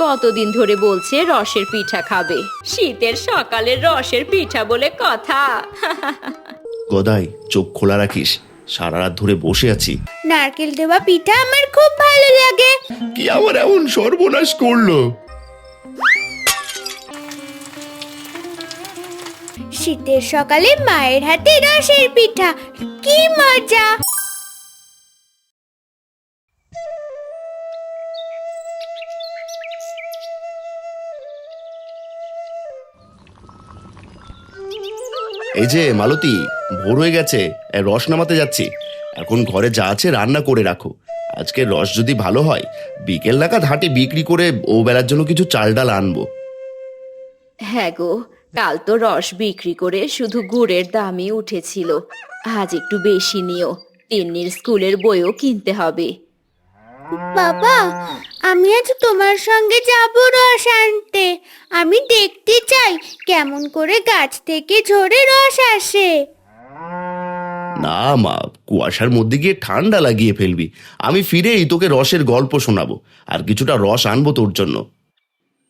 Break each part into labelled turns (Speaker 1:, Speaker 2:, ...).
Speaker 1: কতদিন ধরে বলছে রসের পিঠা খাবে? শীতের সকালের রসের পিঠা বলে কথা।
Speaker 2: গদাই চোখ খোলা রাখিস। সারা রাত ধরে বসে আছি।
Speaker 3: নারকেল দেওয়া পিঠা আমার খুব ভালো লাগে।
Speaker 2: কি আমার এমন সর্বনাশ করল?
Speaker 3: শীতের সকালে মায়ের হাতে রসের পিঠা। কি মজা!
Speaker 2: এই যে, মালতী, ভোর হয়ে গেছে রস নামাতে যাচ্ছি। এখন ঘরে যা আছে রান্না করে রাখো। আজকে রস যদি ভালো হয়, বিকেল নাগাদ হাটে বিক্রি করে ও বেলার জন্য কিছু চাল ডাল আনব।
Speaker 1: হ্যাঁ গো, কাল তো রস বিক্রি করে শুধু গুড়ের দামই উঠেছিল। আজ একটু বেশি নিও, তিন্নির স্কুলের বইও কিনতে হবে।
Speaker 3: বাবা আমি আজ তোমার সঙ্গে যাব রস আনতে। আমি দেখতে চাই কেমন করে গাছ থেকে ঝরে রস আসে।
Speaker 2: না মা কুয়াশার মধ্যে গিয়ে ঠান্ডা লাগিয়ে ফেলবি। আমি ফিরেই তোকে রসের গল্প শোনাবো আর কিছুটা রস আনব তোর জন্য।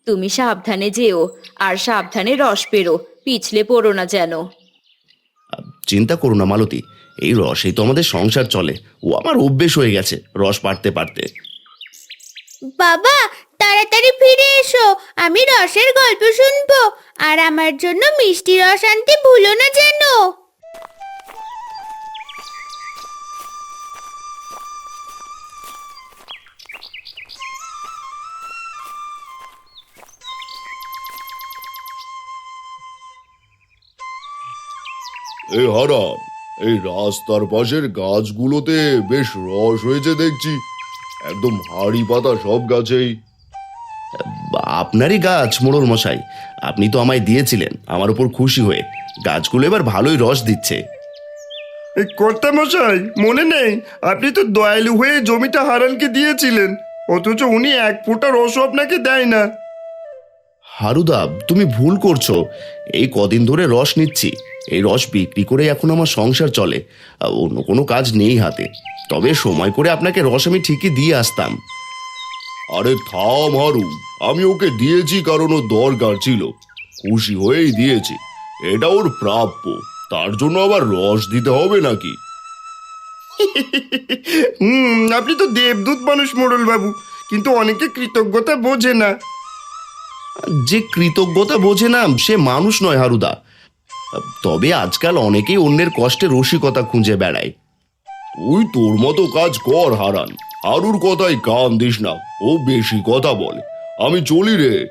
Speaker 1: তুমি সাবধানে যেও আর সাবধানে রস পেরো পিছলে পড়ো না যেন।
Speaker 2: চিন্তা করো না মালতী এই রসেই তো আমাদের সংসার চলে। ও আমার অভ্যেস হয়ে গেছে রস পাড়তে পারতে
Speaker 3: বাবা তাড়াতাড়ি ফিরে এসো। আমি রসের গল্প শুনব। আর আমার জন্য মিষ্টি রস আনতে ভুলো না যেন।
Speaker 4: এই হারান এই রাস্তার পাশের গাছগুলোতে বেশ রস হয়েছে দেখছি। একদম হাড়ি পাতা সব গাছেই।
Speaker 2: আপনারই গাছ মোড়ল মশাই। আপনি তো আমায় দিয়েছিলেন আমার উপর খুশি হয়ে। গাছগুলো এবার ভালোই রস দিচ্ছে।
Speaker 5: এই কর্তা মশাই মনে নেই আপনি তো দয়ালু হয়ে জমিটা হারানকে দিয়েছিলেন। অথচ উনি এক ফোঁটা রসও আপনাকে দেয় না।
Speaker 2: হারুদা, তুমি ভুল করছ। এই কদিন ধরে রস নিচ্ছি। এই রস বিক্রি করে এখন আমার সংসার চলে। অন্য কোনো কাজ নেই হাতে। তবে সময় করে আপনাকে রস আমি ঠিকই দিয়ে আসতাম।
Speaker 4: আরে থাম হারু, আমি ওকে দিয়েছি কারণ ও দরকার ছিল। খুশি হয়েই দিয়েছি। এটা ওর প্রাপ্য। তার জন্য আবার রস দিতে হবে নাকি?
Speaker 5: হুম, আপনি তো দেবদূত মানুষ মোড়ল বাবু কিন্তু অনেকে কৃতজ্ঞতা বোঝে না।
Speaker 2: যে কৃতজ্ঞতা বোঝে না সে মানুষ নয় হারুদা। তবে আজকাল অনেকেই অন্যের কষ্টে রসিকতা খুঁজে বেড়ায়।
Speaker 4: তুই তোর মতো কাজ কর, হারান। হারুর কথায় কান দিস না, ও বেশি কথা বলে। আমি চলি রে।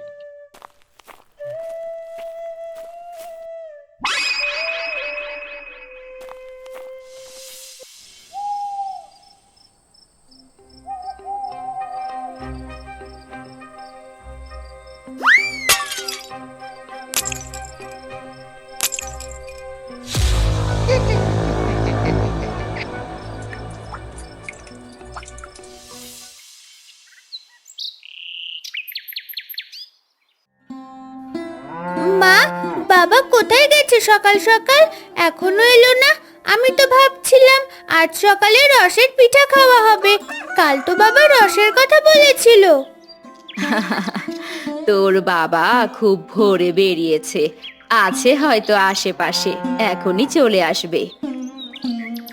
Speaker 3: সকাল সকাল এখনও এলো না। আমি তো ভাবছিলাম আজ সকালে রসের পিঠা খাওয়া হবে। কাল তো বাবা রসের কথা বলেছিল।
Speaker 1: তোর বাবা খুব ভোরে বেরিয়েছে। আছে হয়তো আশেপাশে এখনই চলে আসবে।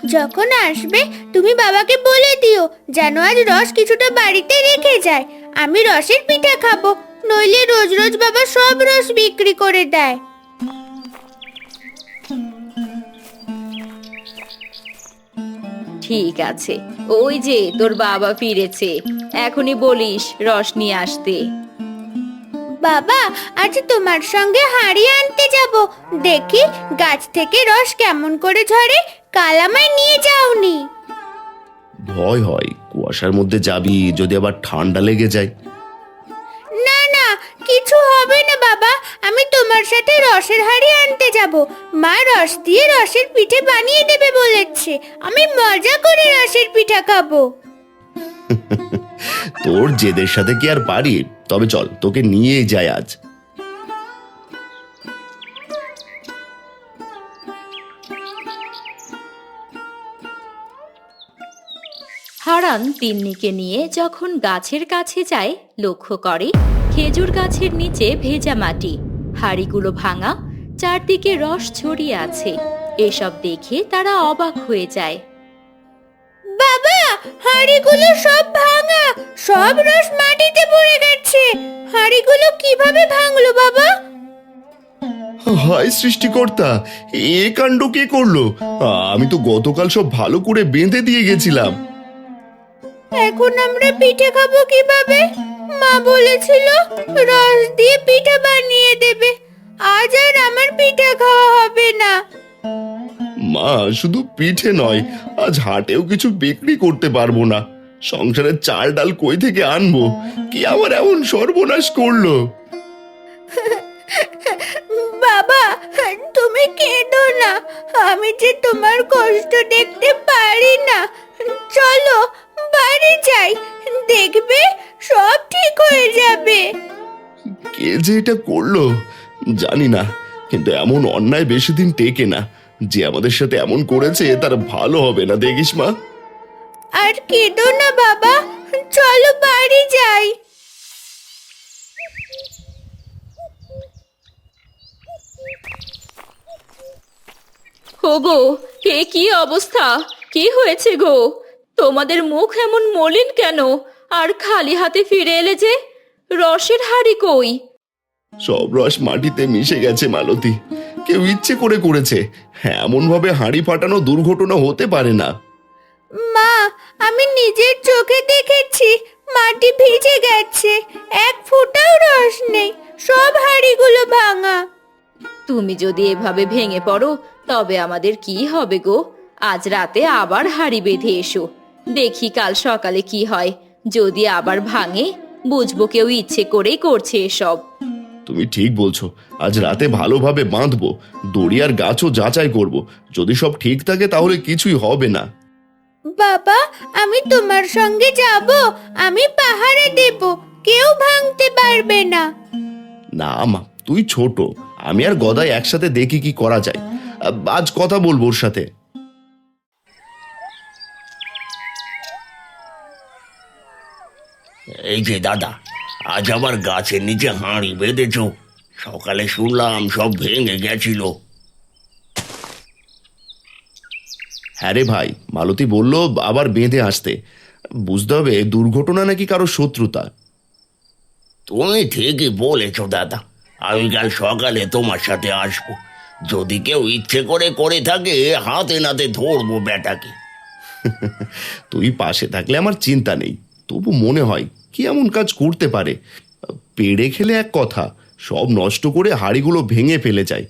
Speaker 3: যখন আসবে তুমি বাবাকে বলে দিও যেন আজ রস কিছুটা বাড়িতে রেখে যায়। আমি রসের পিঠা খাব নইলে রোজ রোজ বাবা সব রস বিক্রি করে দেয়।
Speaker 1: ঠিক আছে। ওই যে তোর বাবা ফিরেছে। এখনই বলিস রস নিয়ে আসতে।
Speaker 3: বাবা আজ তোমার সঙ্গে হাঁড়ি আনতে যাব। দেখি গাছ থেকে রস কেমন করে ঝরে কাল আমায় নিয়ে যাওনি।
Speaker 2: ভয় হয় কুয়াশার মধ্যে যাবি যদি আবার ঠান্ডা লেগে যায়।
Speaker 3: না না কিছু হবে না বাবা, আমি তোমার সাথে রসের হাড়ি আনতে যাব। মা রস দিয়ে রসের পিঠে বানিয়ে দেবে বলেছে। আমি মজা করে রসের পিঠা খাব।
Speaker 2: তোর জেদের সাথে কি আর পারি? তবে চল, তোকে নিয়ে যাই আজ।
Speaker 6: হারান তিন্নিকে নিয়ে যখন গাছের কাছে যায় লক্ষ্য করে খেজুর গাছের নিচে ভেজা মাটি। হাড়িগুলো ভাঙা চারদিকে রস ছড়িয়ে আছে। এসব দেখে তারা অবাক হয়ে যায়।
Speaker 3: বাবা হাঁড়িগুলো সব ভাঙা সব রস মাটিতে পড়ে গেছে। হাঁড়িগুলো কীভাবে ভাঙলো বাবা?
Speaker 2: হায় সৃষ্টিকর্তা এ কাণ্ড কে করল? আমি তো গতকাল সব ভালো করে বেঁধে দিয়ে গেছিলাম।
Speaker 3: এখন আমরা পিঠে খাব কীভাবে? মা বলেছিল রস দিয়ে পিঠা বানিয়ে দেবে। আজ আর আমার পিঠা খাওয়া হবে না।
Speaker 2: মা শুধু পিঠে নয় আজ হাটেও কিছু বিক্রি করতে পারব না। সংসারের চাল ডাল কই থেকে আনব? কি আমার এমন সর্বনাশ করল?
Speaker 3: বাবা তুমি কেঁদো না। আমি যে তোমার কষ্ট দেখতে পারি না। চলো বাড়ি যাই দেখবে সব ঠিক হয়ে যাবে।
Speaker 2: কে যে এটা করল জানি না কিন্তু এমন অন্যায় বেশি দিন টেকে না। যে আমাদের সাথে এমন করেছে তার ভালো হবে না দেখিস মা।
Speaker 3: আর কেঁদো না বাবা চলো বাড়ি যাই।
Speaker 6: ওগো এ কি অবস্থা? কি হয়েছে গো? তোমাদের মুখ এমন মলিন কেন? আর খালি হাতে ফিরে এলে যে? রসের হাড়ি কই?
Speaker 2: সব রস মাটিতে মিশে গেছে মালতী। কেউ ইচ্ছে করে করেছে। হ্যাঁ এমন ভাবে হাঁড়ি ফাটানো দুর্ঘটনা হতে পারে না।
Speaker 3: মা আমি নিজের চোখে দেখেছি মাটি ভিজে গেছে। এক ফোঁটাও রস নেই সব হাঁড়িগুলো ভাঙা।
Speaker 6: তুমি যদি এভাবে ভেঙে পড়ো তবে আমাদের কি হবে গো? আজ রাতে আবার হাড়ি বেঁধে এসো। দেখি কাল সকালে কি হয়। যদি আবার ভাঙে বুঝব কেউ ইচ্ছে করেই করছে এসব।
Speaker 2: তুমি ঠিক বলছো আজ রাতে ভালোভাবে বাঁধবো দড়ি আর গাছও যাচাই করব। যদি সব ঠিক থাকে তাহলে কিছুই হবে না।
Speaker 3: বাবা আমি তোমার সঙ্গে যাব আমি পাহাড়ে দেব কেউ ভাঙতে পারবে না।
Speaker 2: না মা তুই ছোট আমি আর গদাই একসাথে দেখি কি করা যায়। আজ কথা বলব ওর সাথে।
Speaker 7: এই যে দাদা আজ আবার গাছের নিচে হাঁড়ি বেঁধেছ। সকালে শুনলাম সব ভেঙে গেছিল।
Speaker 2: হ্যাঁ রে ভাই মালতী বলল আবার বেঁধে আসতে। বুঝতে হবে দুর্ঘটনা নাকি কারও শত্রুতা।
Speaker 7: তুমি ঠিকই বলেছ দাদা আমি কাল সকালে তোমার সাথে আসব। যদি কেউ ইচ্ছে করে করে থাকে হাতে নাতে ধরবো বেটাকে
Speaker 2: তুই পাশে থাকলে আমার চিন্তা নেই। তবু মনে হয় কি এমন কাজ করতে পারে। পেড়ে খেলে এক কথা সব নষ্ট করে হাড়িগুলো ভেঙে ফেলে যায়।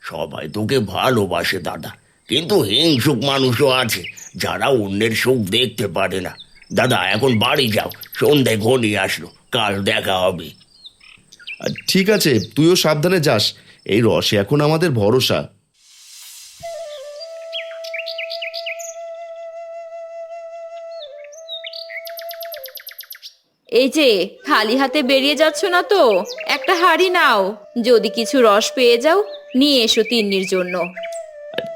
Speaker 7: সবাই তোকে ভালোবাসে দাদা। কিন্তু হিংসুক মানুষও আছে যারা অন্যের সুখ দেখতে পারে না। দাদা এখন বাড়ি যাও সন্ধে ঘনিয়ে আসলো কাল দেখা হবে।
Speaker 2: আর ঠিক আছে তুইও সাবধানে যাস এই রসে এখন আমাদের ভরসা।
Speaker 6: এই যে খালি হাতে বেরিয়ে যাচ্ছ না তো? একটা হাড়ি নাও। যদি কিছু রস পেয়ে যাও নিয়ে এসো তিন্নির জন্য।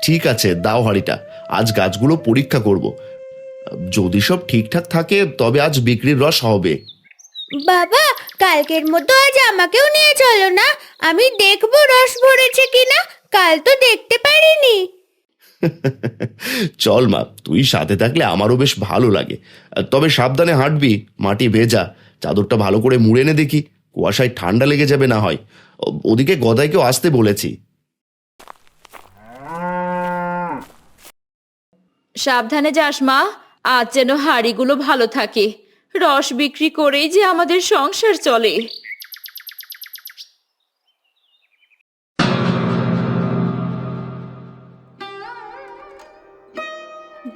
Speaker 2: ঠিক আছে দাও হাড়িটা। আজ গাছগুলো পরীক্ষা করব। যদি সব ঠিকঠাক থাকে তবে আজ বিক্রির রস হবে।
Speaker 3: বাবা কালকের মতো আজ আমাকেও নিয়ে চলো না। আমি দেখব রস ভরেছে কিনা। কাল তো দেখতে পারিনি।
Speaker 2: চল মা, তুই সাথে থাকলে আমারও বেশ ভালো লাগে। তবে সাবধানে হাঁটবি, মাটি ভেজা, চাদরটা ভালো করে মুড়ে এনে দেখি, কুয়াশায় ঠান্ডা লেগে যাবে না হয়। ওদিকে গদাইকেও আসতে বলেছি।
Speaker 6: সাবধানে যাস মা, আজ যেন হাড়িগুলো ভালো থাকে। রস বিক্রি করেই যে আমাদের সংসার চলে।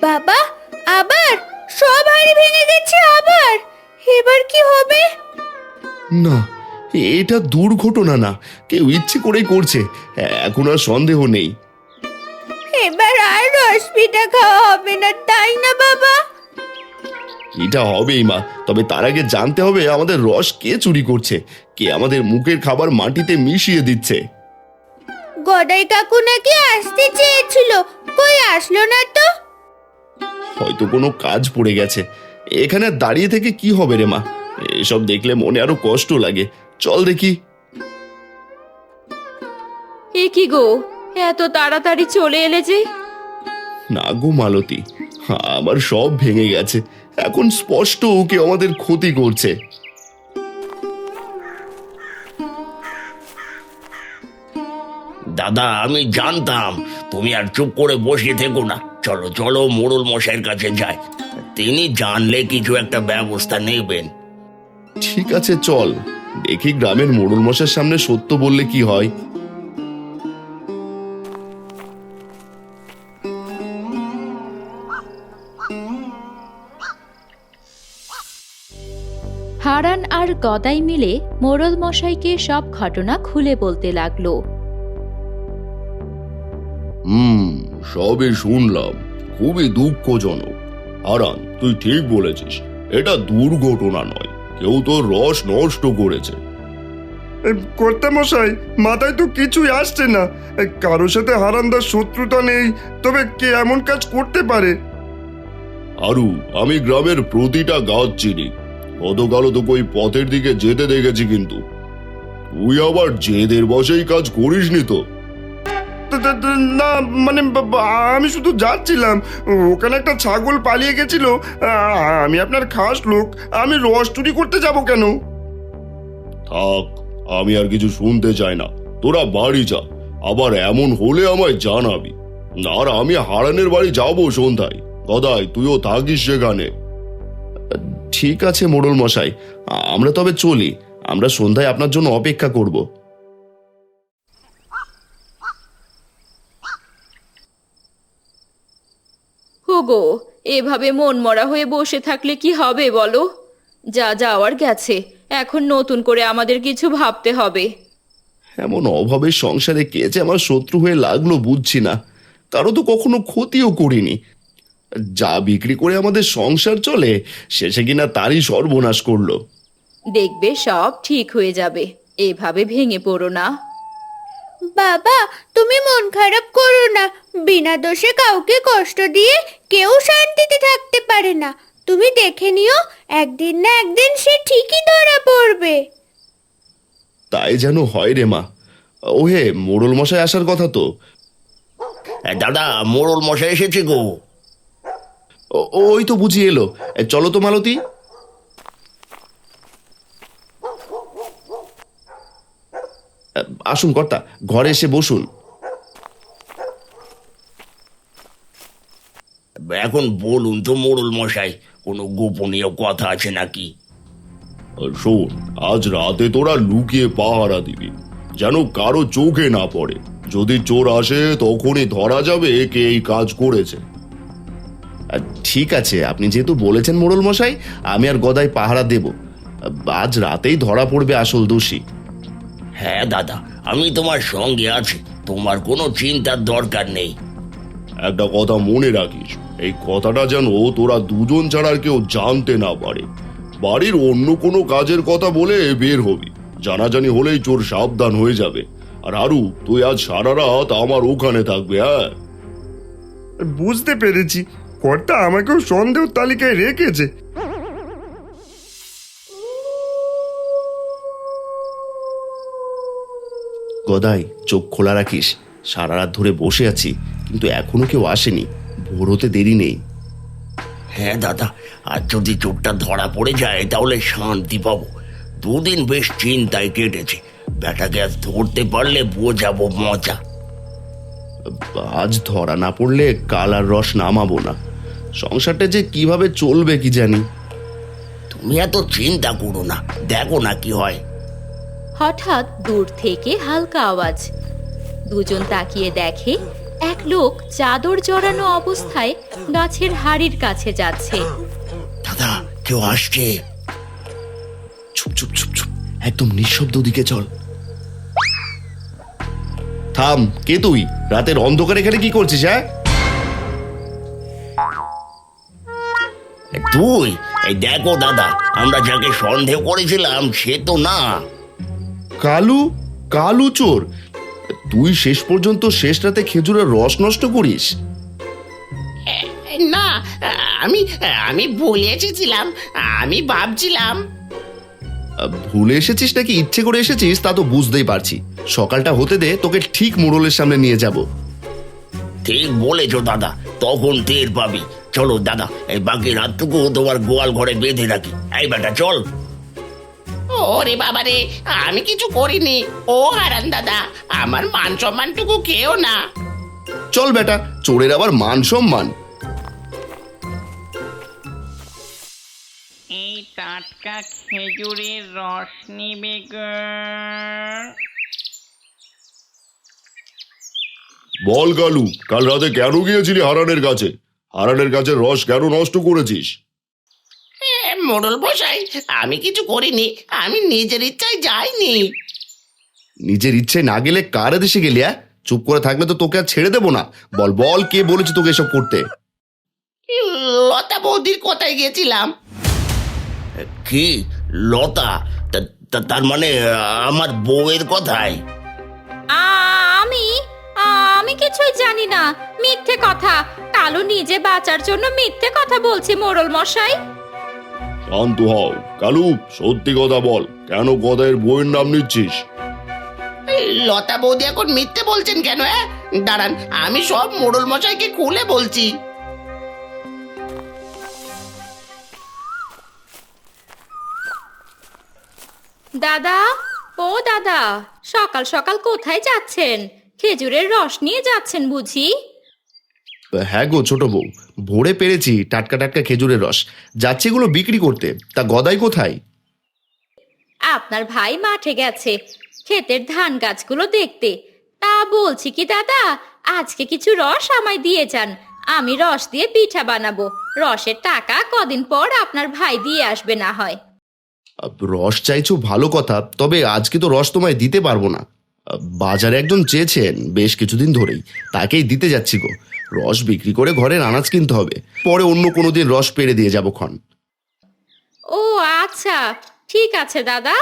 Speaker 3: বাবা আবার? সব হাড়ি ভেঙে গেছে আবার। এবার কি হবে?
Speaker 2: না এটা দুর্ঘটনা না। কেউ ইচ্ছে করেই করছে। এখন আর সন্দেহ নেই।
Speaker 3: এবার আর রস পিঠা খাওয়া হবে না তাই না বাবা?
Speaker 2: এটা হবেই মা। তবে তার আগে জানতে হবে আমাদের রস কে চুরি করছে কে আমাদের মুখের খাবার মাটিতে মিশিয়ে দিচ্ছে।
Speaker 3: গদাই কাকু নাকি আসতে চেয়েছিল। কই আসলো না তো?
Speaker 2: হয়তো কোনো কাজ পড়ে গেছে। এখানে দাঁড়িয়ে থেকে কি হবে রে মা? এসব দেখলে মনে আরও কষ্ট লাগে। চল দেখি।
Speaker 1: এ কি গো? এত তাড়াতাড়ি চলে এলে যে?
Speaker 2: না গো মালতী আমার সব ভেঙে গেছে। এখন স্পষ্ট ওকে আমাদের ক্ষতি করছে।
Speaker 7: দাদা আমি জানতাম। তুমি আর চুপ করে বসে থেকো না। চলো চলো মোড়ল মশাইয়ের কাছে যাই। তিনি জানলে কিছু একটা ব্যবস্থা নেবেন।
Speaker 2: ঠিক আছে চল। দেখি গ্রামের মোড়ল মশার সামনে সত্য বললে কি হয়।
Speaker 6: হারান আর গদাই মিলে মোড়ল মশাইকে সব ঘটনা খুলে বলতে লাগল।
Speaker 4: হুম সবই শুনলাম। খুবই দুঃখজনক। আরান তুই ঠিক বলেছিস এটা দুর্ঘটনা নয়। কেউ তো রস নষ্ট করেছে।
Speaker 5: কর্তা মশাই মাথায় তো কিছুই আসছে না। কারোর সাথে হারান্দার শত্রুতা নেই তবে কে এমন কাজ করতে পারে?
Speaker 4: আরু আমি গ্রামের প্রতিটা গাছ চিনি। গতকালও তো কই পথের দিকে যেতে দেখেছি কিন্তু। তুই আবার জেদের বসেই কাজ করিসনি তা-
Speaker 5: না মানে আমি শুধু যাচ্ছিলাম। ওখানে একটা ছাগল পালিয়ে গেছিল। আমি আপনার খাস লোক। আমি রস চুরি করতে যাব কেন?
Speaker 4: থাক আমি আর কিছু শুনতে চাই না। তোরা বাড়ি যা। আবার এমন হলে আমায় জানাবি। আর আমি হারানের বাড়ি যাব সন্ধ্যায়। গদাই তুইও থাকিস সেখানে।
Speaker 2: ঠিক আছে মোড়ল মশাই আমরা তবে চলি। আমরা সন্ধ্যায় আপনার জন্য অপেক্ষা করব।
Speaker 1: হুগো এভাবে মন মরা হয়ে বসে থাকলে কি হবে বলো? যা যাওয়ার গেছে এখন নতুন করে আমাদের কিছু ভাবতে হবে।
Speaker 2: এমন অভাবের সংসারে কে যে আমার শত্রু হয়ে লাগল বুঝছি না। কারও তো কখনো ক্ষতিও করিনি। যা বিক্রি করে আমাদের সংসার চলে শেষে কিনা তারই সর্বনাশ করল।
Speaker 1: দেখবে সব ঠিক হয়ে যাবে এভাবে ভেঙে পড়ো না।
Speaker 3: বাবা তুমি মন খারাপ করো না বিনা দোষে কাউকে কষ্ট দিয়ে কেউ শান্তিতে থাকতে পারে না। তুমি দেখে নিও একদিন না একদিন সে ঠিকই ধরা পড়বে।
Speaker 2: তাই যেন হয় রে মা। ওহে মোড়ল মশাই আসার কথা তো।
Speaker 7: দাদা মোড়ল মশাই এসেছে গো।
Speaker 2: ও- ওই তো বুঝি এলো। চলো তো মালতী। আসুন কর্তা ঘরে এসে বসুন।
Speaker 7: এখন বলুন তো মোড়ল মশাই কোনো গোপনীয় কথা আছে নাকি?
Speaker 4: শোন আজ রাতে তোরা লুকিয়ে পাহারা দিবি যেন কারও চোখে না পড়ে। যদি চোর আসে তখনই ধরা যাবে কে এই কাজ করেছে।
Speaker 2: ঠিক আছে আপনি যেহেতু বলেছেন মোড়ল মশাই আমি আর গদাই পাহারা দেব। আজ রাতেই ধরা পড়বে আসল দোষী।
Speaker 7: হ্যাঁ দাদা আমি তোমার সঙ্গে আছি তোমার কোনো চিন্তার দরকার নেই।
Speaker 4: একটা কথা মনে রাখিস এই কথাটা যেন তোরা দুজন ছাড়া আর কেউ জানতে না পারে। বাড়ির অন্য কোনো কাজের কথা বলে বের হবি। জানাজানি হলেই চোর সাবধান হয়ে যাবে। আর আরু তুই আজ সারা রাত আমার ওখানে থাকবে হ্যাঁ?
Speaker 5: বুঝতে পেরেছি। কর্তা আমাকেও সন্দেহ তালিকায় রেখেছে।
Speaker 2: গদাই চোখ খোলা রাখিস। সারা রাত ধরে বসে আছি কিন্তু এখনও কেউ আসেনি। ভোর হতে দেরি নেই।
Speaker 7: হ্যাঁ দাদা আর যদি চোরটা ধরা পড়ে যায় তাহলে শান্তি পাবো। দুদিন বেশ চিন্তায় কেটেছে। ব্যাটাকে আজ ধরতে পারলে বোঝাবো মজা।
Speaker 2: আজ ধরা না পড়লে কাল আর রস নামাবো না। সংসারটা যে কীভাবে চলবে কি জানি।
Speaker 7: তুমি এত চিন্তা করো না দেখো না কি হয়।
Speaker 6: হঠাৎ দূর থেকে হালকা আওয়াজ। দুজন তাকিয়ে দেখে এক লোক চাদর জড়ানো অবস্থায় গাছের হাড়ির কাছে যাচ্ছে।
Speaker 7: দাদা কেউ আসছে।
Speaker 2: চুপ চুপ চুপ চুপ। একদম নিঃশব্দ দিকে চল। থাম কে তুই? রাতের অন্ধকার এখানে কি করছিস হ্যাঁ?
Speaker 7: তুই এই দেখো দাদা আমরা যাকে সন্দেহ করেছিলাম সে তো না।
Speaker 2: কালু কালু চোর তুই শেষ পর্যন্ত শেষ রাতে খেজুরের রস নষ্ট করিস।
Speaker 7: না আমি আমি ভুলে এসেছিলাম আমি ভাবছিলাম।
Speaker 2: ভুলে এসেছিস নাকি ইচ্ছে করে এসেছিস তা তো বুঝতেই পারছি। সকালটা হতে দে তোকে ঠিক মোড়লের সামনে নিয়ে যাব।
Speaker 7: ঠিক বলেছ দাদা তখন টের পাবি। চলো দাদা এই বাকি রাতটুকু তোমার গোয়াল ঘরে বেঁধে রাখি। এই বেটা চল। ওরে বাবা রে আমি কিছু করিনি। ও হারান দাদা আমার মান সম্মানটুকু কেউ না।
Speaker 2: চল বেটা চোরের আবার মান সম্মান।
Speaker 8: এই টাটকা খেজুরের রস নিবে
Speaker 4: বল কালু কাল রাতে কেন গিয়েছিলি হারানের কাছে? হারানের কাছে রস কেন নষ্ট করেছিস?
Speaker 7: মোড়ল বসাই আমি কিছু করিনি আমি নিজের ইচ্ছায় যাইনি।
Speaker 2: নিজের ইচ্ছে না গেলে কার দেশে গেলি হ্যাঁ? চুপ করে থাকলে তো তোকে আর ছেড়ে দেবো না। বল বল কে বলেছে তোকে এসব করতে?
Speaker 7: লতা বৌদির কোথায় গেছিলাম? কি? লতা? তা- তা- তার মানে আমার বউয়ের কথায়?
Speaker 6: আমি? আমি কিছুই জানি না। মিথ্যে কথা। কালু নিজে বাঁচার জন্য মিথ্যে কথা বলছে মোড়ল মশাই।
Speaker 4: শান্ত হও। কালু সত্যি কথা বল কেন গদায়ের বইয়ের নাম নিচ্ছিস?
Speaker 7: এই লতা বৌদি এখন মিথ্যে বলছেন কেন হ্যাঁ? দাঁড়ান আমি সব মোড়ল মশাইকে খুলে বলছি।
Speaker 6: দাদা ও দাদা সকাল সকাল কোথায় যাচ্ছেন? খেজুরের রস নিয়ে যাচ্ছেন বুঝি?
Speaker 2: হ্যাঁ গো ছোট বউ ভোরে পেরেছি টাটকা টাটকা খেজুরের রস। যাচ্ছে এগুলো বিক্রি করতে। তা গদাই কোথায়?
Speaker 6: আপনার ভাই মাঠে গেছে। ক্ষেতের ধান গাছগুলো দেখতে। তা বলছি কি দাদা আজকে কিছু রস আমায় দিয়ে যান। আমি রস দিয়ে পিঠা বানাবো। রসের টাকা কদিন পর আপনার ভাই দিয়ে আসবে না হয়।
Speaker 2: রস চাইছো ভালো কথা। তবে আজকে তো রস তোমায় দিতে পারব না। বাজারে একজন চেয়েছেন বেশ কিছুদিন ধরেই। তাকেই দিতে যাচ্ছি গো। রস বিক্রি করে ঘরের আনাজ কিনতে হবে। পরে অন্য কোনো দিন রস পেরে দিয়ে যাব ক্ষণ।
Speaker 6: ও আচ্ছা। ঠিক আছে দাদা।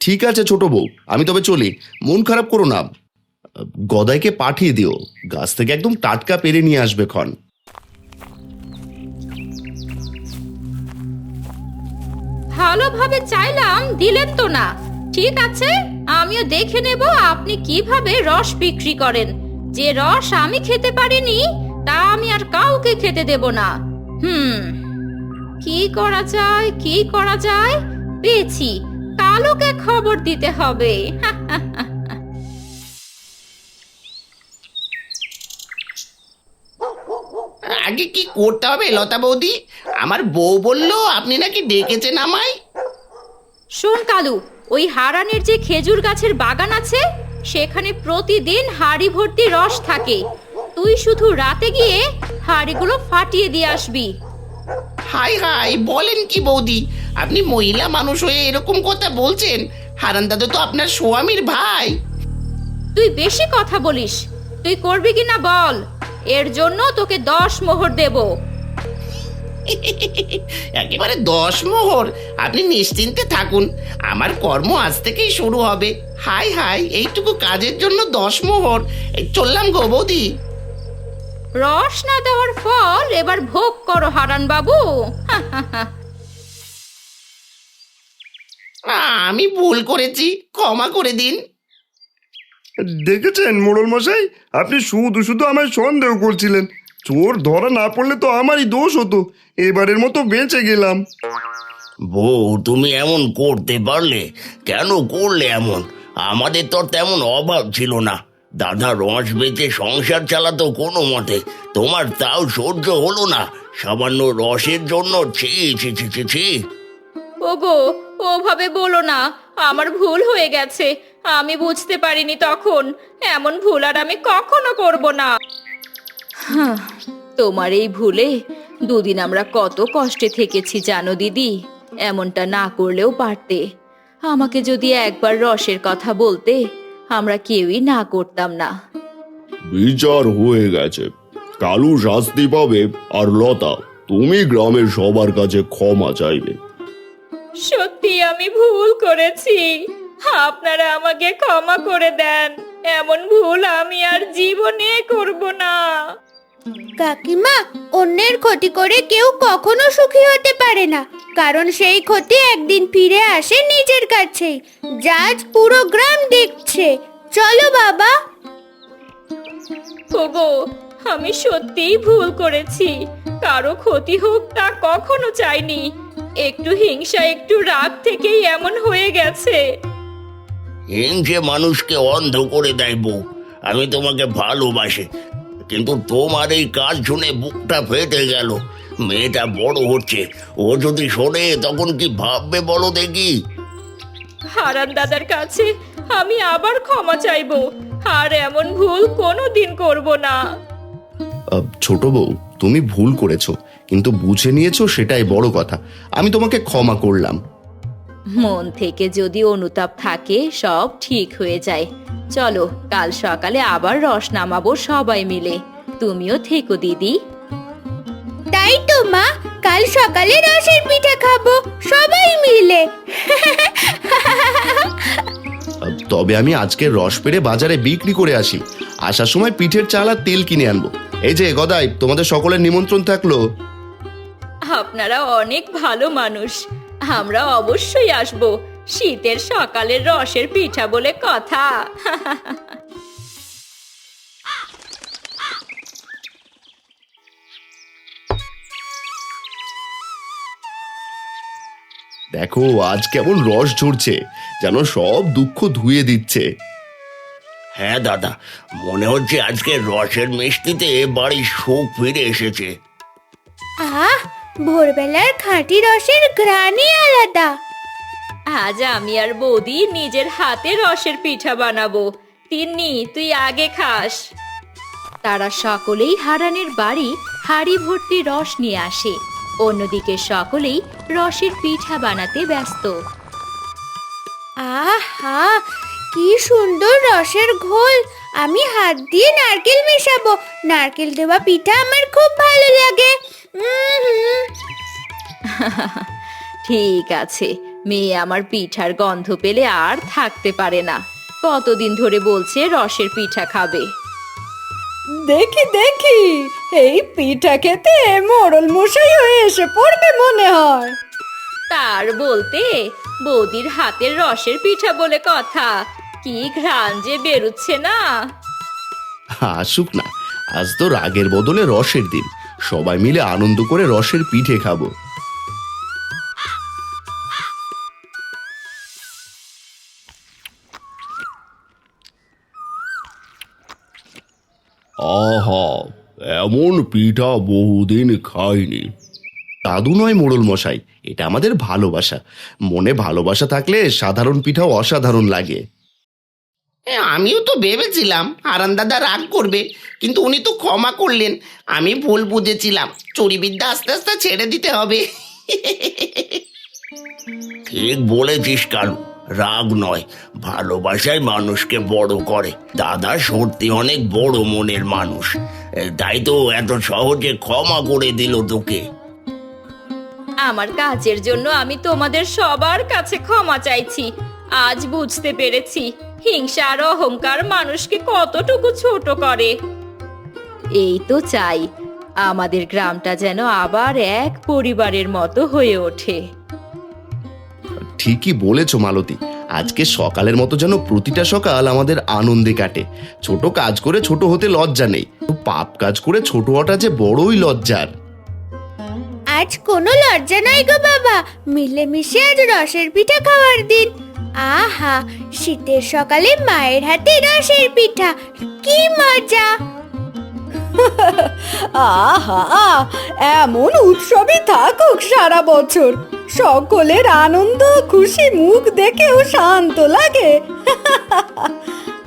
Speaker 2: ঠিক আছে ছোট বউ। আমি তবে চলি। মন খারাপ করো না। গদাইকে পাঠিয়ে দিও। গাছ থেকে একদম টাটকা পেরে নিয়ে আসবে ক্ষণ।
Speaker 6: ভালোভাবে চাইলাম দিলেন তো না। ঠিক আছে আমিও দেখে নেব আপনি কীভাবে রস বিক্রি করেন। যে রস আমি খেতে পারিনি তা আমি আর কাউকে খেতে দেব না। হুম কি করা যায় কি করা যায়? পেয়েছি কালোকে খবর দিতে হবে।
Speaker 7: আগে কি করতে হবে লতা বৌদি? আমার বউ বলল আপনি নাকি ডেকেছেন আমায়?
Speaker 6: শোন কালু ওই হারানের যে খেজুর গাছের বাগান আছে সেখানে প্রতিদিন হাড়ি ভর্তি রস থাকে। তুই শুধু রাতে গিয়ে হাড়িগুলো ফাটিয়ে দিয়ে আসবি।
Speaker 7: হাই হাই বলেন কি বৌদি? আপনি মহিলা মানুষ হয়ে এরকম কথা বলছেন? হারান দাদা তো আপনার স্বামীর ভাই।
Speaker 6: তুই বেশি কথা বলিস। তুই করবি কিনা বল? এর জন্য তোকে দশ মোহর দেব।
Speaker 7: একেবারে দশ মোহর আপনি নিশ্চিন্তে থাকুন। আমার কর্ম আজ থেকেই শুরু হবে। হাই হাই এইটুকু কাজের জন্য দশ মোহর এই চললাম গো বৌদি।
Speaker 6: রস না দেওয়ার ফল এবার ভোগ করো হারান বাবু।
Speaker 7: আমি ভুল করেছি। ক্ষমা করে দিন।
Speaker 5: দেখেছেন মোড়ল মশাই আপনি শুধু শুধু আমায় সন্দেহ করছিলেন। চোর ধরা না পড়লে তো আমারই দোষ হতো। এবারের মতো বেঁচে গেলাম।
Speaker 7: বউ তুমি এমন করতে পারলে? কেন করলে এমন? আমাদের তো আর তেমন অভাব ছিল না। দাদা রস বেঁচে সংসার চালাতো কোনো মতে। তোমার তাও সহ্য হলো না। সামান্য রসের জন্য ছি ছি ছি ছি ছি।
Speaker 6: ওগো ওভাবে বলো না। আমার ভুল হয়ে গেছে। আমি বুঝতে পারিনি তখন। এমন ভুল আর আমি কখনো করব না। তোমার এই ভুলে দুদিন আমরা কত কষ্টে থেকেছি জানো দিদি। এমনটা না করলেও পারতে। আমাকে যদি একবার রসের কথা বলতে আমরা কেউই না করতাম না।
Speaker 4: বিচার হয়ে গেছে। কালু শাস্তি পাবে আর লতা তুমি গ্রামের সবার কাছে ক্ষমা চাইবে।
Speaker 6: সত্যি আমি ভুল করেছি। আপনারা আমাকে ক্ষমা করে দেন। এমন ভুল আমি আর জীবনে করব না।
Speaker 3: কাকিমা অন্যের ক্ষতি করে কেউ কখনো সুখী হতে পারে না। কারণ সেই ক্ষতি একদিন ফিরে আসে নিজের কাছেই। জাজ পুরো গ্রাম দেখছে। চলো বাবা।
Speaker 6: ওগো আমি সত্যিই ভুল করেছি। কারও ক্ষতি হোক তা কখনো চাইনি। একটু হিংসা একটু রাগ থেকেই এমন হয়ে গেছে।
Speaker 7: হিংসে মানুষকে অন্ধ করে দেয় বউ। আমি তোমাকে ভালোবাসি। কিন্তু তোমার এই কাজ শুনে বুকটা ফেটে গেল। মেয়েটা বড় হচ্ছে। ও যদি শোনে তখন কি ভাববে বলো দেখি?
Speaker 6: হারান দাদার কাছে আমি আবার ক্ষমা চাইব। আর এমন ভুল কোনো দিন করব না।
Speaker 2: আহ, ছোট বউ তুমি ভুল করেছ কিন্তু বুঝে নিয়েছো সেটাই বড় কথা। আমি তোমাকে ক্ষমা করলাম।
Speaker 1: মন থেকে যদি অনুতাপ থাকে সব ঠিক হয়ে যায়। চলো কাল সকালে আবার রস নামাবো সবাই মিলে। তুমিও থেকো দিদি।
Speaker 3: তাই তো মা। কাল সকালে রসের পিঠা খাব সবাই মিলে।
Speaker 2: তবে আমি আজকে রস পেরে বাজারে বিক্রি করে আসি। আসার সময় পিঠের চাল আর তেল কিনে আনব। এই যে গদাই তোমাদের সকলের নিমন্ত্রণ থাকল।
Speaker 6: আপনারা অনেক ভালো মানুষ। আমরা অবশ্যই আসব। শীতের সকালের রসের পিঠা বলে কথা।
Speaker 2: দেখো আজ কেমন রস ঝরছে যেন সব দুঃখ ধুয়ে দিচ্ছে।
Speaker 7: হ্যাঁ দাদা মনে হচ্ছে আজকে রসের মিষ্টিতে বাড়ির সুখ ফিরে এসেছে।
Speaker 3: আহ ভোরবেলার খাঁটি রসের ঘ্রাণই আলাদা।
Speaker 6: আজ আমি আর বৌদি নিজের হাতে রসের পিঠা বানাবো। তিন্নি তুই আগে খাস।
Speaker 1: তারা সকলেই হারানের বাড়ি হাড়ি ভর্তি রস নিয়ে আসে। অন্যদিকে সকলেই রসের পিঠা বানাতে ব্যস্ত।
Speaker 3: আহা কি সুন্দর রসের ঘোল! আমি হাত দিয়ে নারকেল মেশাবো। নারকেল দেওয়া পিঠা আমার খুব ভালো লাগে।
Speaker 1: ঠিক আছে মেয়ে আমার পিঠার গন্ধ পেলে আর থাকতে পারে না। কতদিন ধরে বলছে রসের পিঠা খাবে।
Speaker 9: দেখি দেখি এই পিঠা খেতে মোড়ল মশাই হয়ে এসে পড়বে মনে হয়।
Speaker 6: তার বলতে বৌদির হাতের রসের পিঠা বলে কথা কি ঘ্রাণ যে বেরুচ্ছে না।
Speaker 2: আসুক না আজ তো রাগের বদলে রসের দিন। সবাই মিলে আনন্দ করে রসের পিঠে খাব।
Speaker 4: আহা, এমন পিঠা বহুদিন খাইনি।
Speaker 2: দাদু নয় মোড়ল মশাই, এটা আমাদের ভালোবাসা। মনে ভালোবাসা থাকলে সাধারণ পিঠাও অসাধারণ লাগে।
Speaker 10: আমিও তো ভেবেছিলাম হারান দাদা রাগ করবে কিন্তু উনি তো ক্ষমা করলেন। আমি ভুল বুঝেছিলাম। চুরিবিদ্যা আস্তে আস্তে ছেড়ে দিতে হবে।
Speaker 7: ঠিক বলেছিস কালু রাগ নয় ভালোবাসায় মানুষকে বড় করে। দাদা সত্যি অনেক বড় মনের মানুষ। তাই তো এত সহজে ক্ষমা করে দিল তোকে।
Speaker 6: আমার কাজের জন্য আমি তোমাদের সবার কাছে ক্ষমা চাইছি। আজ বুঝতে পেরেছি হিংসা আর অহংকার মানুষকে কতটুকু ছোট করে।
Speaker 1: এই তো চাই আমাদের গ্রামটা যেন আবার এক পরিবারের মতো হয়ে ওঠে।
Speaker 2: ঠিকই বলেছ মালতী আজকে সকালের মতো যেন প্রতিটা সকাল আমাদের আনন্দে কাটে। ছোট কাজ করে ছোট হতে লজ্জা নেই পাপ কাজ করে ছোট হওয়াটা যে বড়ই লজ্জার।
Speaker 3: আজ কোনো লজ্জা নাই গো বাবা মিলেমিশে আজ রসের পিঠা খাওয়ার দিন। আহা, শীতের সকালে মায়ের হাতে রসের পিঠা, কি মজা।
Speaker 9: আহা, এমন উৎসবে থাকুক সারা বছর। সকলের আনন্দ, খুশি মুখ দেখেও শান্ত লাগে।